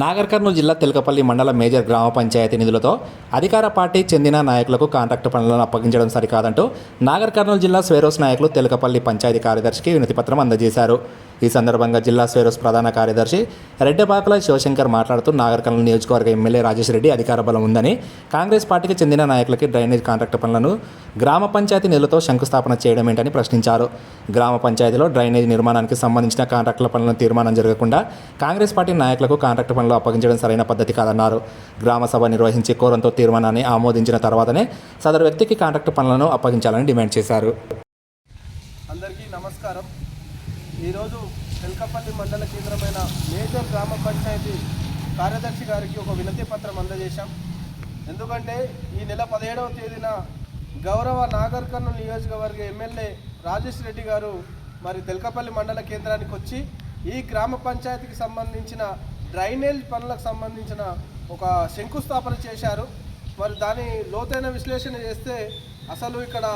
నాగర్ కర్నూలు జిల్లా తెలకపల్లి మండల మేజర్ గ్రామ పంచాయతీ నిధులతో అధికార పార్టీ చెందిన నాయకులకు కాంట్రాక్టు పనులను అప్పగించడం సరికాదంటూ నాగర్ కర్నూలు జిల్లా స్వేరోస్ నాయకులు తెలకపల్లి పంచాయతీ కార్యదర్శికి వినతిపత్రం అందజేశారు. ఈ సందర్భంగా జిల్లా స్వేరోస్ ప్రధాన కార్యదర్శి రెడ్డపాకల శివశంకర్ మాట్లాడుతూ నాగర్ కర్నూలు నియోజకవర్గ ఎమ్మెల్యే రాజేష్ రెడ్డి అధికార బలం ఉందని కాంగ్రెస్ పార్టీకి చెందిన నాయకులకి డ్రైనేజ్ కాంట్రాక్టు పనులను గ్రామ పంచాయతీ నిధులతో శంకుస్థాపన చేయడం ఏంటని ప్రశ్నించారు. గ్రామ పంచాయతీలో డ్రైనేజ్ నిర్మాణానికి సంబంధించిన కాంట్రాక్టుల పనులను తీర్మానం జరగకుండా కాంగ్రెస్ పార్టీ నాయకులకు కాంట్రాక్టు పనులు అప్పగించడం సరైన పద్ధతి కాదన్నారు. గ్రామసభ నిర్వహించి కోరంతో తీర్మానాన్ని ఆమోదించిన తర్వాతనే సదరు వ్యక్తికి కాంట్రాక్టు పనులను అప్పగించాలని డిమాండ్ చేశారు. అందరికీ నమస్కారం. ఈరోజు తెల్కపల్లి మండల కేంద్రమైన మేజర్ గ్రామ పంచాయతీ కార్యదర్శి గారికి ఒక వినతి పత్రం అందజేశాం. ఎందుకంటే ఈ నెల పదిహేడవ తేదీన గౌరవ నాగర్ కర్నూలు నియోజకవర్గ ఎమ్మెల్యే రాజేష్ రెడ్డి గారు మరి తెల్కపల్లి మండల కేంద్రానికి వచ్చి ఈ గ్రామ పంచాయతీకి సంబంధించిన డ్రైనేజ్ పనులకు సంబంధించిన ఒక శంకుస్థాపన చేశారు. మరి దాని లోతైన విశ్లేషణ చేస్తే అసలు ఇక్కడ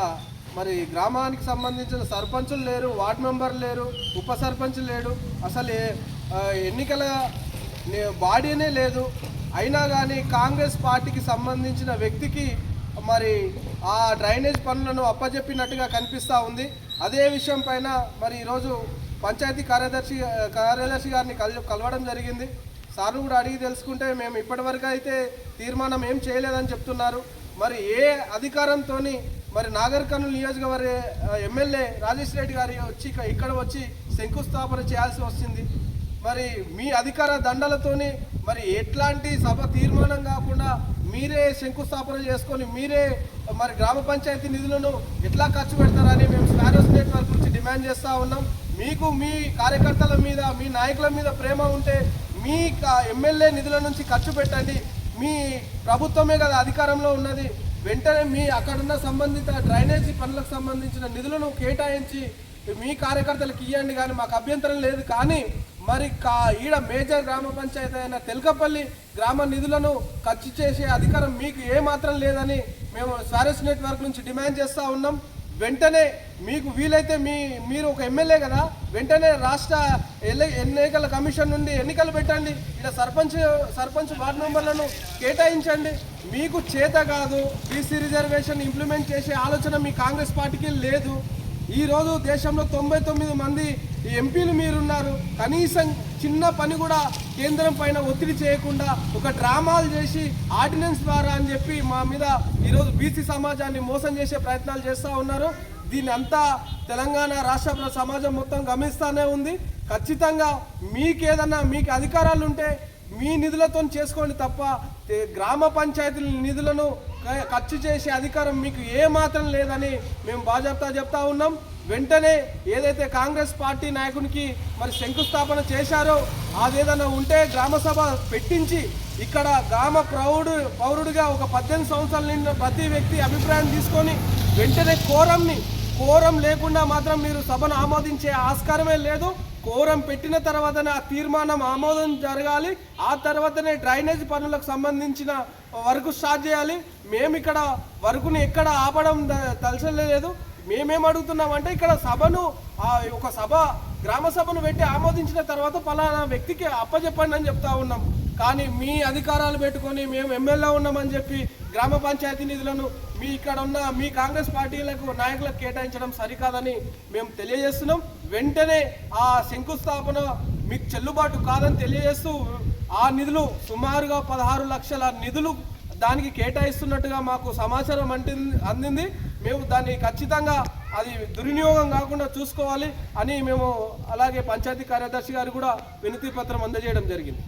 మరి గ్రామానికి సంబంధించిన సర్పంచులు లేరు వార్డు మెంబర్ లేరు ఉప సర్పంచ్ లేడు. అసలు ఎన్నికల బాడీనే లేదు. అయినా కానీ కాంగ్రెస్ పార్టీకి సంబంధించిన వ్యక్తికి మరి ఆ డ్రైనేజ్ పనులను అప్పజెప్పినట్టుగా కనిపిస్తూ ఉంది. అదే విషయం పైన మరి ఈరోజు పంచాయతీ కార్యదర్శి కార్యదర్శి గారిని కల కలవడం జరిగింది. సార్లు కూడా అడిగి తెలుసుకుంటే మేము ఇప్పటివరకు అయితే తీర్మానం ఏం చేయలేదని చెప్తున్నారు. మరి ఏ అధికారంతో మరి నాగర్ కర్నూలు నియోజకవర్గ ఎమ్మెల్యే రాజేష్ రెడ్డి గారి వచ్చి ఇక్కడ వచ్చి శంకుస్థాపన చేయాల్సి వస్తుంది. మరి మీ అధికార దండలతోని మరి ఎట్లాంటి సభ తీర్మానం కాకుండా మీరే శంకుస్థాపన చేసుకొని మీరే మరి గ్రామ పంచాయతీ నిధులను ఎట్లా ఖర్చు పెడతారని మేము స్పారోస్ నెట్వర్క్ నుంచి డిమాండ్ చేస్తూ ఉన్నాం. మీకు మీ కార్యకర్తల మీద మీ నాయకుల మీద ప్రేమ ఉంటే మీ క- ఎమ్మెల్యే నిధుల నుంచి ఖర్చు పెట్టండి. మీ ప్రభుత్వమే కదా అధికారంలో ఉన్నది. వెంటనే మీ అక్కడున్న సంబంధిత డ్రైనేజీ పనులకు సంబంధించిన నిధులను కేటాయించి మీ కార్యకర్తలకు ఇవ్వండి కానీ మాకు అభ్యంతరం లేదు. కానీ మరి కా ఈడ మేజర్ గ్రామ పంచాయతీ అయిన తెలకపల్లి గ్రామ నిధులను ఖర్చు చేసే అధికారం మీకు ఏమాత్రం లేదని మేము సారెస్ నెట్వర్క్ నుంచి డిమాండ్ చేస్తూ ఉన్నాం. వెంటనే మీకు వీలైతే మీ మీరు ఒక ఎమ్మెల్యే కదా వెంటనే రాష్ట్ర ఎన్నికల కమిషన్ నుండి ఎన్నికలు పెట్టండి. ఇక్కడ సర్పంచ్ సర్పంచ్ వార్డు మెంబర్లను కేటాయించండి. మీకు చేత కాదు బీసీ రిజర్వేషన్ ఇంప్లిమెంట్ చేసే ఆలోచన మీ కాంగ్రెస్ పార్టీకి లేదు. ఈరోజు దేశంలో తొంభై తొమ్మిది మంది ఎంపీలు మీరున్నారు. కనీసం చిన్న పని కూడా కేంద్రం పైన ఒత్తిడి చేయకుండా ఒక డ్రామాలు చేసి ఆర్డినెన్స్ ద్వారా అని చెప్పి మా మీద ఈరోజు బీసీ సమాజాన్ని మోసం చేసే ప్రయత్నాలు చేస్తూ ఉన్నారు. దీని అంతా తెలంగాణ రాష్ట్ర సమాజం మొత్తం గమనిస్తూనే ఉంది. ఖచ్చితంగా మీకేదన్నా మీకు అధికారాలు ఉంటే మీ నిధులతో చేసుకోండి తప్ప గ్రామ పంచాయతీల నిధులను ఖర్చు చేసే అధికారం మీకు ఏ మాత్రం లేదని మేము బాజాప్తా చెప్తా ఉన్నాం. వెంటనే ఏదైతే కాంగ్రెస్ పార్టీ నాయకునికి మరి శంకుస్థాపన చేశారో అదేదన్నా ఉంటే గ్రామ సభ పెట్టించి ఇక్కడ గ్రామ ప్రౌడు పౌరుడిగా ఒక పద్దెనిమిది సంవత్సరాల నిండిన ప్రతి వ్యక్తి అభిప్రాయం తీసుకొని వెంటనే కోరంని కోరం లేకుండా మాత్రం మీరు సభను ఆమోదించే ఆస్కారమే లేదు. కోరం పెట్టిన తర్వాతనే ఆ తీర్మానం ఆమోదం జరగాలి. ఆ తర్వాతనే డ్రైనేజ్ పనులకు సంబంధించిన వర్క్ స్టార్ట్ చేయాలి. మేము ఇక్కడ వర్కుని ఎక్కడ ఆపడం ద- తలచలేదు. మేమేం అడుగుతున్నామంటే ఇక్కడ సభను ఆ ఒక సభ గ్రామ సభను పెట్టి ఆమోదించిన తర్వాత పలానా వ్యక్తికి అప్పచెప్పండి అని చెప్తా ఉన్నాం. కానీ మీ అధికారాలు పెట్టుకొని మేము ఎమ్మెల్యే ఉన్నామని చెప్పి గ్రామ పంచాయతీ నిధులను మీ ఇక్కడ ఉన్న మీ కాంగ్రెస్ పార్టీలకు నాయకులకు కేటాయించడం సరికాదని మేము తెలియజేస్తున్నాం. వెంటనే ఆ శంకుస్థాపన మీకు చెల్లుబాటు కాదని తెలియజేస్తూ ఆ నిధులు సుమారుగా పదహారు లక్షల నిధులు దానికి కేటాయిస్తున్నట్టుగా మాకు సమాచారం అంటింది అందింది. మేము దాన్ని ఖచ్చితంగా అది దుర్వినియోగం కాకుండా చూసుకోవాలి అని మేము అలాగే పంచాయతీ కార్యదర్శి గారు కూడా వినతి పత్రం అందజేయడం జరిగింది.